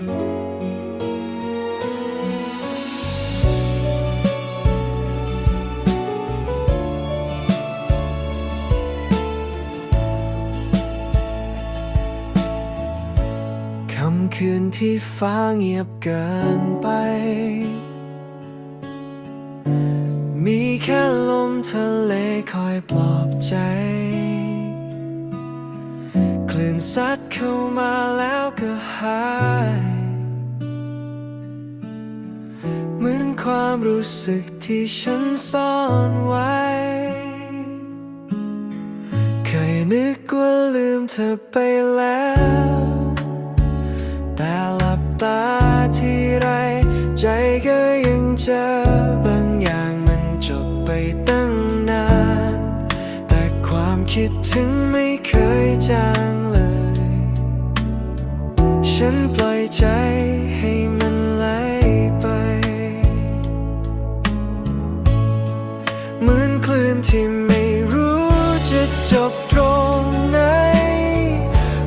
ำคืนที่ฟ้าเงียบเกินไป มีแค่ลมทะเลคอยปลอบใจ คลื่นซัดเข้ามาแล้วก็หาย ความรู้สึกที่ฉันซ่อนไว้ เคยนึกว่าลืมเธอไปแล้ว แต่หลับตาทีไร ใจก็ยังเจอบางอย่างมันจบไปตั้งนาน แต่ความคิดถึงไม่เคยจางเลย ฉันปล่อยใจ จะจบตรงไหน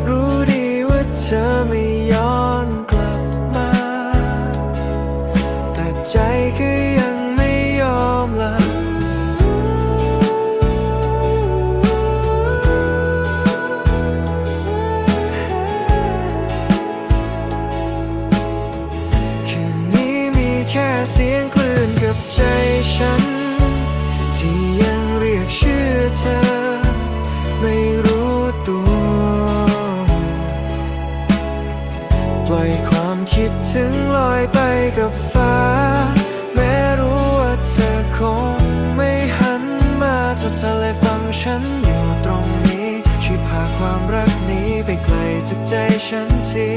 รู้ดีว่าเธอไม่ย้อนกลับมา แต่ใจก็ยั ปล่อยความคิดถึงลอยไปกับฟ้า แม้รู้ว่าเธอคงไม่หันมาถ้าเธอเลยฟังฉันอยู่ตรงนี้ช่วยพาความรักนี้ไปไกลจากใจฉันที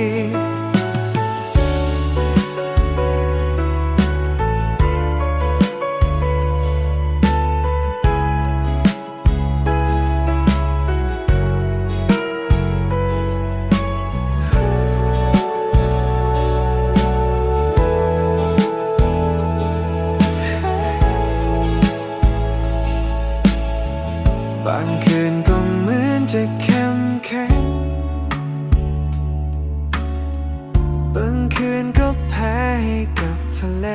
างคืนก็เหมือนจะเข้มแข็ง บางคืนก็แพ้ให้กับทะเล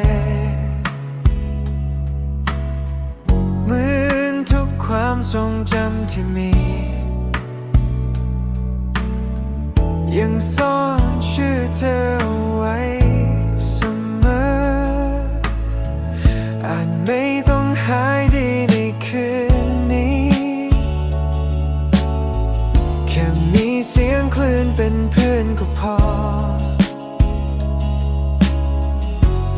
เหมือนทุกความทรงจำที่มี ยังซ่อน เป็นเพื่อนก็พอ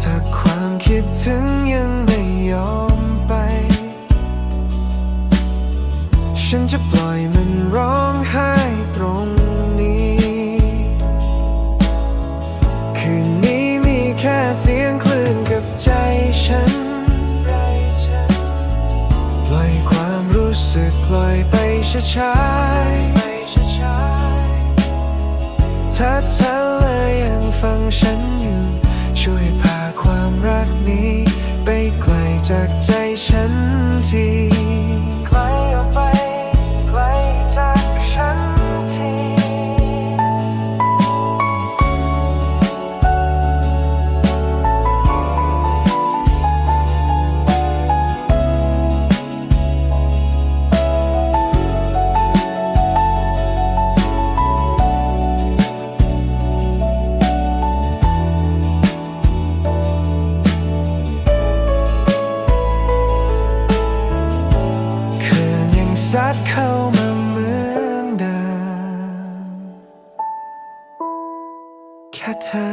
ถ้าความคิดถึงยังไม่ยอมไป ฉันจะปล่อยมันร้องไห้ตรงนี้ คืนนี้มีแค่เสียงคลื่นกับใจฉัน ปล่อยความรู้สึกลอยไปช้าๆ ถ้าเธอเลยยังฟังฉันอยู่ ช่วยพาความรักนี้ ไปไกลจากใจ ดเข้ามาเหมือนเดิมแค่เธอ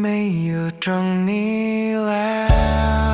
ไม่อยู่ตรงนี้แล้ว